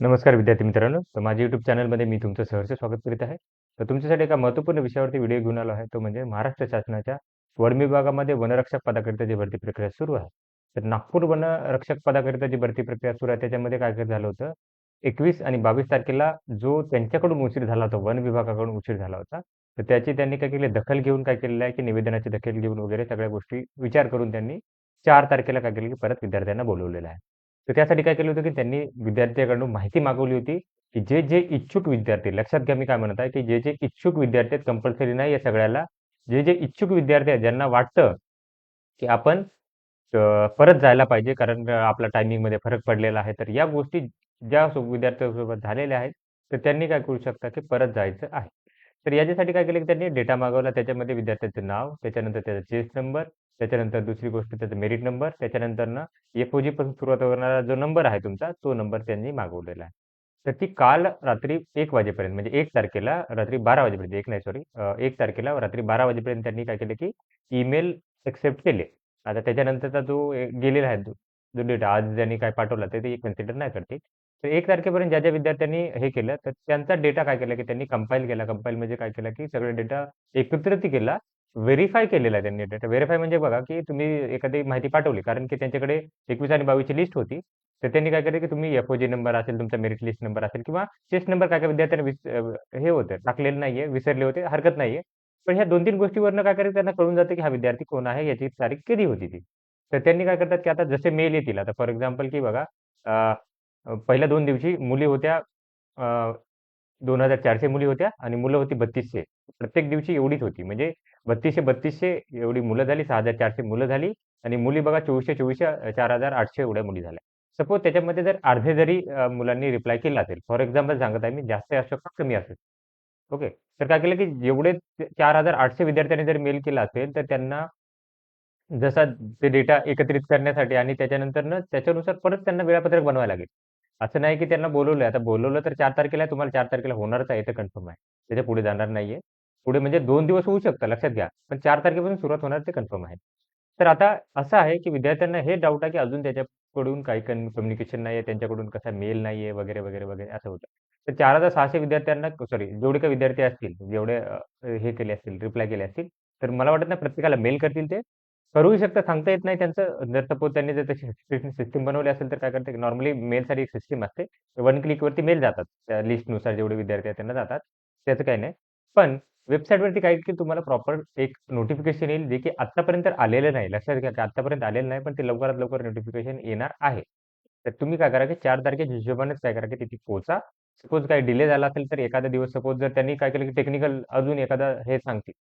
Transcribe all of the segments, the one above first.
नमस्कार विद्यार्थी मित्रांनो. तर माझ्या युट्यूब चॅनलमध्ये मी तुमचं सहर्ष स्वागत करीत आहे. तर तुमच्यासाठी एका महत्त्वपूर्ण विषयावरती व्हिडिओ घेऊन आलो आहे. तो म्हणजे महाराष्ट्र शासनाच्या वन विभागामध्ये वनरक्षक पदाकरिता जी भरती प्रक्रिया सुरू आहे. तर नागपूर वनरक्षक पदाकरिता जी भरती प्रक्रिया सुरू आहे त्याच्यामध्ये काय काय झालं होतं? एकवीस आणि बावीस तारखेला जो त्यांच्याकडून उशीर झाला होता वन विभागाकडून उशीर झाला होता तर त्याची त्यांनी काय केले? दखल घेऊन काय केलेलं आहे की निवेदनाची दखल घेऊन वगैरे सगळ्या गोष्टी विचार करून त्यांनी चार तारखेला काय केलं की परत विद्यार्थ्यांना बोलवलेलं आहे. तर त्यासाठी काय केलं होतं की त्यांनी विद्यार्थ्याकडून माहिती मागवली होती की जे जे इच्छुक विद्यार्थी लक्षात घ्या मी काय म्हणत आहे की जे जे इच्छुक विद्यार्थी आहेत कंपल्सरी नाही या सगळ्याला जे जे इच्छुक विद्यार्थी आहेत ज्यांना वाटतं की आपण परत जायला पाहिजे कारण आपला टायमिंगमध्ये फरक पडलेला आहे तर या गोष्टी ज्या विद्यार्थ्यांसोबत झालेल्या आहेत तर त्यांनी काय करू शकता की परत जायचं आहे. तर याच्यासाठी काय केलं की त्यांनी डेटा मागवला त्याच्यामध्ये विद्यार्थ्याचं नाव त्याच्यानंतर त्याचा चेस्ट नंबर त्याच्यानंतर दुसरी गोष्ट त्याचा मेरिट नंबर त्याच्यानंतर ना एफ ओ जी पासून सुरुवात होणारा जो नंबर आहे तुमचा तो नंबर त्यांनी मागवलेला आहे. तर ती काल रात्री एक वाजेपर्यंत म्हणजे एक तारखेला रात्री बारा वाजेपर्यंत एक नाही सॉरी एक तारखेला रात्री बारा वाजेपर्यंत त्यांनी काय केलं की ईमेल एक्सेप्ट केले. आता त्याच्यानंतरचा जो गेलेला आहे जो जो डेटा आज ज्यांनी काय पाठवला ते कन्सिडर नाही करते तर एक तारखेपर्यंत ज्या ज्या विद्यार्थ्यांनी हे केलं तर त्यांचा डेटा काय केला की त्यांनी कंपाईल केला. कंपाईल म्हणजे काय केलं की सगळा डेटा एकत्रित केला. व्हेरीफाय केलेला आहे त्यांनी डेटा व्हेरीफाय म्हणजे बघा की तुम्ही एखादी माहिती पाठवली कारण की त्यांच्याकडे एकवीस आणि बावीसची लिस्ट होती. तर त्यांनी काय केलं की तुम्ही एफ ओ नंबर असेल तुमचा मेरिट लिस्ट नंबर असेल किंवा टेस्ट नंबर काय काय विद्यार्थ्यांना विस अ, हे होतं टाकलेलं नाहीये विसरले होते हरकत नाहीये. पण ह्या दोन तीन गोष्टीवरनं काय करायचं त्यांना कळून जातं की हा विद्यार्थी कोण आहे याची तारीख कधी होती ती. तर त्यांनी काय करतात की आता जसे मेल येतील आता फॉर एक्झाम्पल की बघा अ, अ, पहिल्या दोन दिवशी मुली होत्या दोन हजार चारशे मुली होत्या आणि मुलं होती बत्तीसशे. प्रत्येक दिवशी एवढीच होती. म्हणजे बत्तीसशे बत्तीसशे एवढी मुलं झाली सहा हजार चारशे मुलं झाली आणि मुली बघा चोवीसशे चोवीसशे चार हजार आठशे एवढ्या मुली झाल्या. सपोज त्याच्यामध्ये जर अर्धे जरी मुलांनी रिप्लाय केला असेल फॉर एक्झाम्पल सांगत आहे मी जास्त असू का कमी असेल ओके तर काय केलं की जेवढे चार हजार आठशे विद्यार्थ्यांनी जर मेल केला असेल तर त्यांना जसा ते डेटा एकत्रित करण्यासाठी आणि त्याच्यानंतर ना त्याच्यानुसार परत त्यांना वेळापत्रक बनवायला लागेल. असं नाही की त्यांना बोलवलं आता बोलवलं तर चार तारखेला तुम्हाला चार तारखेला होणारच आहे तर कन्फर्म आहे. त्याच्या पुढे जाणार नाहीये. पुढे म्हणजे दोन दिवस होऊ शकतं लक्षात घ्या. पण चार तारखेपासून सुरुवात होणार ते कन्फर्म आहे. तर आता असं आहे की विद्यार्थ्यांना हे डाऊट आहे की अजून त्याच्याकडून काही कम्युनिकेशन नाहीये त्यांच्याकडून कसा मेल नाहीये वगैरे वगैरे वगैरे असं होतं. तर चार हजार सहाशे विद्यार्थ्यांना सॉरी जेवढे काही विद्यार्थी असतील जेवढे अ, हे केले असतील रिप्लाय केले असतील तर मला वाटत नाही प्रत्येकाला मेल करतील ते. करूही शकतात सांगता येत नाही त्यांचं. जर सपोज त्यांनी जर तशी सिस्टम बनवली असेल तर काय करते? नॉर्मली मेलसाठी एक सिस्टम असते. वन क्लिकवरती मेल जातात. त्या लिस्टनुसार जेवढे विद्यार्थी आहेत त्यांना जातात. त्याचं काही नाही. पण वेबसाईटवरती काही की तुम्हाला प्रॉपर एक नोटिफिकेशन येईल जे की आत्तापर्यंत आलेलं नाही. लक्षात घ्या की आत्तापर्यंत आलेलं नाही पण ते लवकरात लवकर नोटिफिकेशन येणार आहे. तर तुम्ही काय करा की चार तारखेच्या हिशोबानेच काय करा की तिथे पोहोचा सपोज काही डिले झाला असेल तर एखादा दिवस सपोज जर त्यांनी काय केलं की टेक्निकल अजून एखादा हे सांगतील.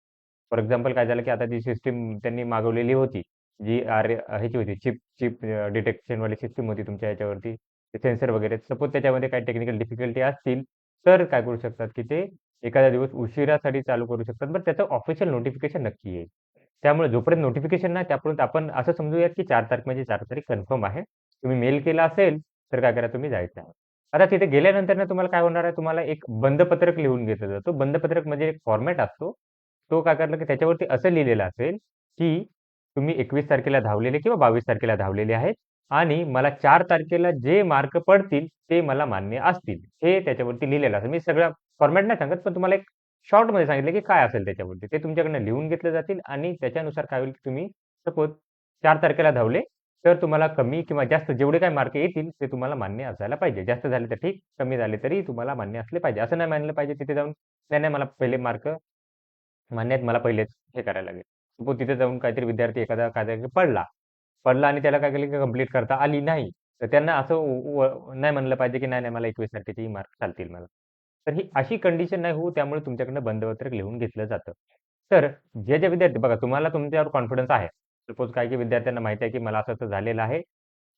फॉर एक्झाम्पल काय झालं की आता जी सिस्टीम त्यांनी मागवलेली होती जी आर ह्याची होती चिप चिप डिटेक्शनवाली सिस्टीम होती तुमच्या याच्यावरती सेन्सर वगैरे. सपोज त्याच्यामध्ये काही टेक्निकल डिफिकल्टी असतील तर काय करू शकतात की ते एखादा दिवस उशिरासाठी चालू करू शकतात. पण त्याचं ऑफिशियल नोटिफिकेशन नक्की येईल. त्यामुळे जोपर्यंत नोटिफिकेशन नाही त्यापर्यंत आपण असं समजूयात की चार तारीख म्हणजे चार तारीख कन्फर्म आहे. तुम्ही मेल केला असेल तर काय करा तुम्ही जायचं आहे. आता तिथे गेल्यानंतर ना तुम्हाला काय होणार आहे? तुम्हाला एक बंधपत्रक लिहून घेतलं जातं. बंधपत्रक म्हणजे एक फॉर्मॅट असतो. तो काय करला की त्याच्यावरती असं लिहिलेलं असेल की तुम्ही एकवीस तारखेला धावलेले किंवा बावीस तारखेला धावलेले आहेत आणि मला चार तारखेला जे मार्क पडतील ते मला मान्य असतील. हे त्याच्यावरती लिहिलेलं असेल मी सगळं फॉर्मॅट नाही सांगत पण तुम्हाला एक शॉर्टमध्ये सांगितलं की काय असेल त्याच्यावरती. ते तुमच्याकडनं लिहून घेतले जातील आणि त्याच्यानुसार काय होईल की तुम्ही सपोज चार तारखेला धावले तर तुम्हाला कमी किंवा जास्त जेवढे काही मार्क येतील ते तुम्हाला मान्य असायला पाहिजे. जास्त झाले तर ठीक कमी झाले तरी तुम्हाला मान्य असले पाहिजे. असं नाही मानलं पाहिजे तिथे जाऊन नाही नाही मला पहिले मार्क मान्य मला पहिलेच हे करायला लागेल. सपोज तिथे जाऊन काहीतरी विद्यार्थी एखादा काहीतरी पडला पडला आणि त्याला काय केलं की कंप्लीट करता आली नाही. तर त्यांना असं नाही म्हणलं पाहिजे की नाही नाही मला एकवीस तारखेची मार्क चालतील मला. तर ही अशी कंडिशन नाही होऊ त्यामुळे तुमच्याकडनं बंधपत्रक लिहून घेतलं जातं. तर जे जे विद्यार्थी बघा तुम्हाला तुमच्यावर कॉन्फिडन्स आहे. सपोज काही काही विद्यार्थ्यांना माहिती आहे की मला असं असं झालेलं आहे.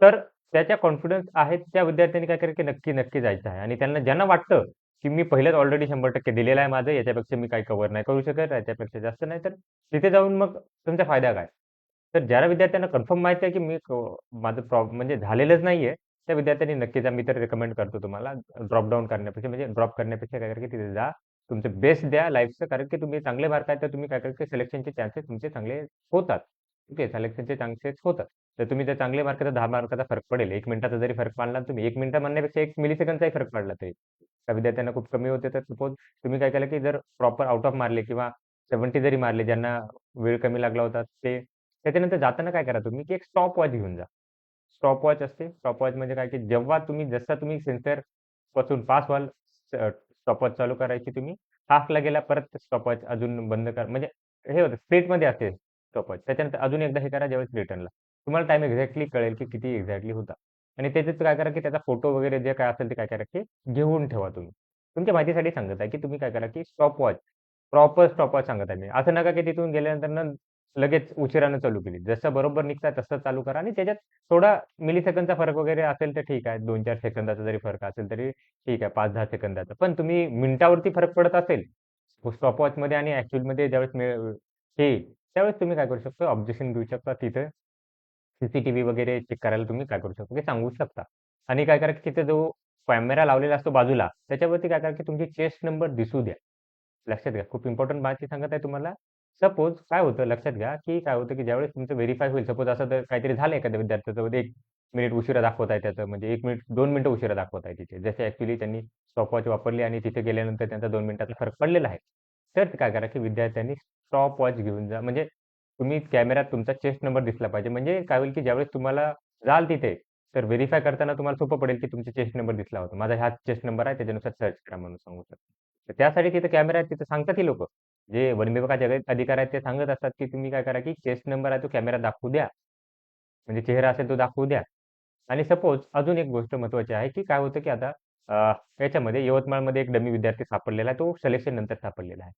तर त्याच्या कॉन्फिडन्स आहेत त्या विद्यार्थ्यांनी काय करायचं की नक्की नक्की जायचं आहे. आणि त्यांना ज्यांना वाटतं की मी पहिल्याच ऑलरेडी शंभर टक्के दिलेलं आहे माझं याच्यापेक्षा मी काही कव्हर नाही करू शकत याच्यापेक्षा जास्त नाही. तर तिथे जाऊन मग तुमचा फायदा काय? तर ज्या विद्यार्थ्यांना कन्फर्म माहिती आहे की मी माझं प्रॉब म्हणजे झालेलंच नाहीये त्या विद्यार्थ्यांनी नक्की जा मी तर रेकमेंड करतो तुम्हाला ड्रॉप डाऊन करण्यापेक्षा म्हणजे ड्रॉप करण्यापेक्षा काय करा की तिथे जा तुमचं बेस्ट द्या लाईफचं कारण की तुम्ही चांगले मार्क आहेत तर तुम्ही काय करा की सिलेक्शनचे चान्सेस तुमचे चांगले होतात ओके सिलेक्शनचे चान्सेस होतात तर तुम्ही जर चांगले मार्क तर दहा मार्काचा फरक पडेल. एक मिनिटाचा जरी फरक पाडला तुम्ही एक मिनिटं म्हणण्यापेक्षा एक मिली सेकंडचाही फरक पडला तरी. त्या विद्यार्थ्यांना खूप कमी होते, तर सपोज तुम्ही काय केलं, की जर प्रॉपर आउट ऑफ मारले किंवा 70 जरी मारले, ज्यांना वेळ कमी लागला होता ते त्याच्यानंतर जाताना काय करा तुम्ही, की एक स्टॉपवॉच घेऊन जा. स्टॉपवॉच असते. स्टॉपवॉच म्हणजे काय, की जेव्हा तुम्ही जसा तुम्ही सेन्सरपासून पास व्हाल, स्टॉपवॉच चालू करायची तुम्ही. हाफला गेला परत स्टॉपवॉच अजून बंद करा. म्हणजे हे होतं स्प्लिटमध्ये असते स्टॉपवॉच. त्याच्यानंतर अजून एकदा हे करा ज्यावेळेस रिटर्नला. तुम्हाला टाईम एक्झॅक्टली कळेल, की किती एक्झॅक्टली होता. आणि त्याच्यात काय करा, की त्याचा फोटो वगैरे जे काय असेल ते काय करा, की घेऊन ठेवा तुम्ही. तुमच्या माहितीसाठी सांगत आहे, की तुम्ही काय करा, की स्टॉपवॉच, प्रॉपर स्टॉपवॉच सांगत आहे मी. असं नका, की तिथून गेल्यानंतर ना लगेच उशिरानं चालू केली. जसं बरोबर निघताय तसं चालू करा आणि त्याच्यात थोडा मिलिसेकंदचा फरक वगैरे असेल तर ठीक आहे. 2-4 सेकंदाचा जरी फरक असेल तरी ठीक आहे. 5-10 सेकंदाचा. पण तुम्ही मिनिटावरती फरक पडत असेल, स्टॉपवॉचमध्ये आणि ॲक्चुअलमध्ये ज्यावेळेस मिळ त्यावेळेस तुम्ही काय करू शकता, ऑब्जेक्शन देऊ शकता तिथं. सीसीटीव्ही वगैरे चेक करायला तुम्ही काय करू शकता, की सांगू शकता. आणि काय करा, की तिथे जो कॅमेरा लावलेला असतो बाजूला, त्याच्यावरती काय करा, की तुमची चेस्ट नंबर दिसू द्या. लक्षात घ्या. खूप इम्पोर्टंट माहिती सांगत आहे तुम्हाला. सपोज काय होतं लक्षात घ्या, की काय होतं, की ज्यावेळेस तुमचं व्हेरिफाय होईल, सपोज असं तर काहीतरी झालं एखाद्या विद्यार्थ्याचं म्हणजे 1 मिनिट उशिरा दाखवत आहे त्याचं, म्हणजे 1 मिनिट 2 मिनिटं उशिरा दाखवत आहे तिथे. जसे ॲक्चुअली त्यांनी स्टॉपवॉच वापरली आणि तिथे गेल्यानंतर त्यांचा 2 मिनिटाचा फरक पडलेला आहे. तर काय करा, की विद्यार्थ्यांनी स्टॉपवॉच घेऊन जा. म्हणजे तुम्ही कॅमेऱ्यात तुमचा चेस्ट नंबर दिसला पाहिजे. म्हणजे काय होईल, की ज्यावेळेस तुम्हाला जाल तिथे, तर व्हेरिफाय करताना तुम्हाला सोपं पडेल, की तुमचा चेस्ट नंबर दिसला होता. माझा हाच चेस्ट नंबर आहे, त्याच्यानुसार सर्च करा म्हणून सांगू शकतो. तर त्यासाठी तिथे कॅमेरा आहेत, तिथे सांगतात ही लोकं. जे वन विभागाचे अधिकारी आहेत, ते सांगत असतात, की तुम्ही काय करा, की चेस्ट नंबर आहे तो कॅमेरात दाखवू द्या. म्हणजे चेहरा असेल तो दाखवू द्या. आणि सपोज अजून एक गोष्ट महत्त्वाची आहे, की काय होतं, की आता अ, याच्यामध्ये यवतमाळमध्ये एक डमी विद्यार्थी सापडलेला आहे. तो सिलेक्शन नंतर सापडलेला आहे.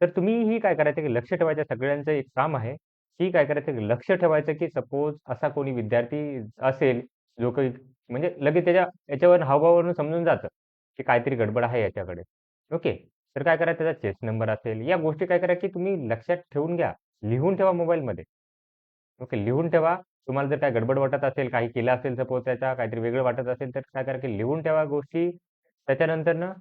तर तुम्हीही काय करायचं, की लक्ष ठेवायचं सगळ्यांचं एक काम आहे, की काय करायचं, की लक्ष ठेवायचं, की सपोज असा कोणी विद्यार्थी असेल, जो काही म्हणजे लगेच त्याच्या याच्यावर हावभावावरून समजून जातं, की काहीतरी गडबड आहे याच्याकडे. ओके. तर काय करा त्याचा चेस्ट नंबर असेल, या गोष्टी काय करा, की तुम्ही लक्षात ठेवून घ्या. लिहून ठेवा मोबाईलमध्ये. ओके. लिहून ठेवा. तुम्हाला जर काय गडबड वाटत असेल, काही केलं असेल सपोज त्याचा काहीतरी वेगळं वाटत असेल, तर काय करा, की लिहून ठेवा गोष्टी. त्याच्यानंतर ना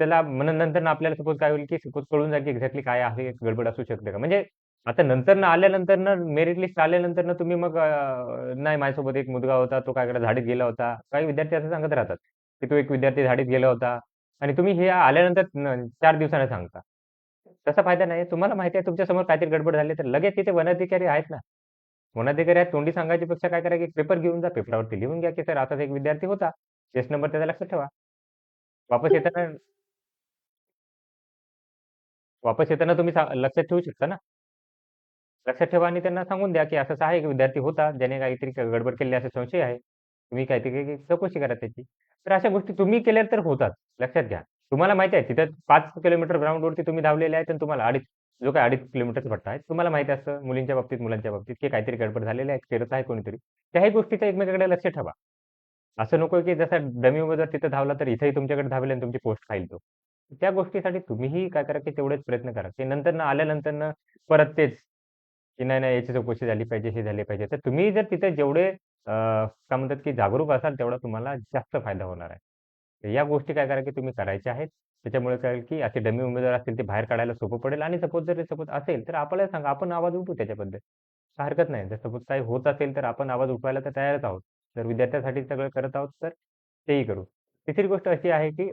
त्याला म्हणून नंतर आपल्याला सपोज काय होईल, की सपोज कळून जाईल, की एक्झॅक्टली काय आहे, गडबड असू शकते का? म्हणजे आता नंतर ना आल्यानंतर ना मेरिट लिस्ट आल्यानंतरनं तुम्ही मग नाही माझ्यासोबत एक मुलगा होता, तो काय झाडीत गेला होता. काही विद्यार्थी असं सांगत राहतात, की तो एक विद्यार्थी झाडीत गेला होता आणि तुम्ही हे आल्यानंतर न 4 दिवसानं सांगता. तसा फायदा नाही. तुम्हाला माहिती आहे तुमच्यासमोर काहीतरी गडबड झाली, तर लगेच तिथे वनाधिकारी आहेत ना. वनाधिकारी आहेत, तोंडी सांगायची पेक्षा काय करा, की पेपर घेऊन जा. पेपरावरती लिहून घ्या, की सर असाच एक विद्यार्थी होता. चेस्ट नंबर त्याचा लक्षात ठेवा. वापस येताना वापस येताना तुम्ही सा लक्षात ठेवू शकता ना. लक्षात ठेवा आणि त्यांना सांगून द्या, की असं असा आहे, एक विद्यार्थी होता, ज्याने काहीतरी गडबड केली असा संशय आहे. तुम्ही काहीतरी चौकशी करा त्याची. तर अशा गोष्टी तुम्ही केल्या तर होतात. लक्षात घ्या. तुम्हाला माहिती आहे तिथं पाच किलोमीटर ग्राउंडवरती तुम्ही धावलेले आहेत आणि तुम्हाला अडीच जो काही 2.5 किलोमीटरचा पट्टा आहे, तुम्हाला माहिती असतं मुलींच्या बाबतीत, मुलांच्या बाबतीत, की काहीतरी गडबड झालेली आहे, करत आहे कोणीतरी. त्याही गोष्टीचं एकमेकांकडे लक्ष ठेवा. असं नको की जसा डमी जर तिथं धावला, तर इथेही तुमच्याकडे धावेल आणि तुमची पोस्ट खाईल तो. त्या गोष्टीसाठी तुम्हीही काय करा, की तेवढेच प्रयत्न करा, की आल्यानंतर ना परत तेच, की नाही, नाही याची चौकशी झाली पाहिजे, हे झाले पाहिजे. तर तुम्ही जर तिथे जेवढे काय म्हणतात, की जागरूक असाल, तेवढा तुम्हाला जास्त फायदा होणार आहे. तर या गोष्टी काय करा, की तुम्ही करायच्या आहेत. त्याच्यामुळे काय की असे डमी उमेदवार असतील, ते बाहेर काढायला सोपं पडेल आणि सपोज जर सपोज असेल, तर आपल्याला सांगा, आपण आवाज उठू त्याच्याबद्दल. हरकत नाही. जर सपोज काही होत असेल, तर आपण आवाज उठवायला तर तयारच आहोत. जर विद्यार्थ्यांसाठी सगळं करत आहोत, तर तेही करू. तिसरी गोष्ट अशी आहे, की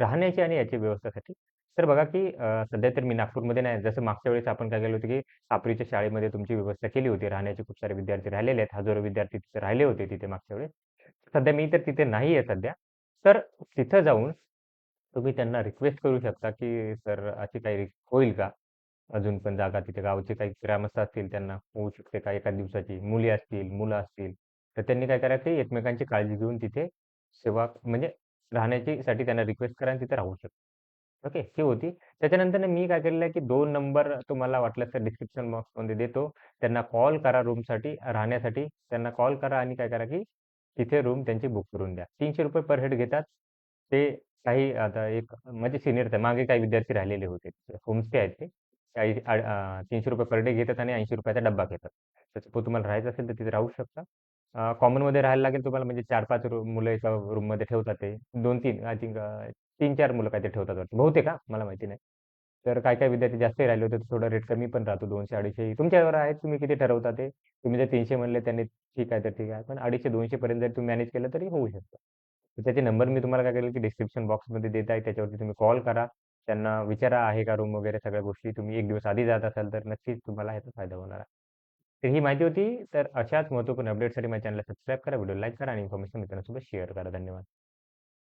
राहण्याची आणि याची व्यवस्थेसाठी. तर बघा, की सध्या तर मी नागपूरमध्ये नाही. जसं मागच्या वेळेस आपण काय केलं होतं, की सापरीच्या शाळेमध्ये तुमची व्यवस्था केली होती. राहण्याचे खूप सारे विद्यार्थी राहिलेले आहेत. हजारो विद्यार्थी तिथे राहिले होते तिथे मागच्या वेळेस. सध्या मी तर तिथे नाही आहे सध्या. तर तिथं जाऊन तुम्ही त्यांना रिक्वेस्ट करू शकता, की सर अशी काही होईल का? अजून पण जागा तिथे गावचे काही ग्रामस्थ असतील, त्यांना होऊ शकते का एका दिवसाची? मुली असतील, मुलं असतील, तर त्यांनी काय करायचं, एकमेकांची काळजी घेऊन तिथे सेवा म्हणजे राहण्याची साठी त्यांना रिक्वेस्ट करा आणि तिथे राहू शकता. ओके. ही होती. त्याच्यानंतर मी काय केलेलं आहे, की 2 नंबर तुम्हाला वाटल्यास तर डिस्क्रिप्शन बॉक्समध्ये देतो. त्यांना कॉल करा रूमसाठी राहण्यासाठी. त्यांना कॉल करा आणि काय करा, की तिथे रूम त्यांची बुक करून द्या. ₹300 पर हेड घेतात. ते काही आता एक म्हणजे सिनियर आहे. मागे काही विद्यार्थी राहिलेले होते. होमस्टे आहेत ते. काही अ, ₹300 पर डे घेतात आणि ₹80 चा डब्बा घेतात. तर तुम्हाला राहायचं असेल, तर तिथे राहू शकता. अ, कॉमनमध्ये राहायला लागेल तुम्हाला म्हणजे 4-5 मुलं एका रूममध्ये ठेवतात ते. 2-3 आय थिंक अ, 3-4 मुलं काहीतरी ठेवतात वाटतं. बहुतेक हां, मला माहिती नाही. तर काय काय विद्यार्थी जास्तही राहिले होते, तर थोडा रेट कमी पण राहतो दोनशे अडीचशे तुमच्यावर आहे तुम्ही किती ठरवता ते. तुम्ही जर तीनशे म्हणले त्यांनी ठीक आहे, तर ठीक आहे. पण अडीचशे दोनशे पर्यंत जर तुम्ही मॅनेज केलं तरी होऊ शकतं. तर त्याचे नंबर मी तुम्हाला काय केलं की डिस्क्रिप्शन बॉक्समध्ये देत आहे. त्याच्यावरती तुम्ही कॉल करा. त्यांना विचारा आहे का रूम वगैरे सगळ्या गोष्टी. तुम्ही एक दिवस आधी जात असाल, तर नक्कीच तुम्हाला ह्याचा फायदा होणार आहे. तर ही माहिती होती. तर अशाच महत्त्वपूर्ण अपडेटसाठी माझ्या चॅनलला सबस्क्राईब करा, व्हिडिओ लाईक करा आणि इन्फॉर्मेशन मित्रांसोबत शेअर करा. धन्यवाद.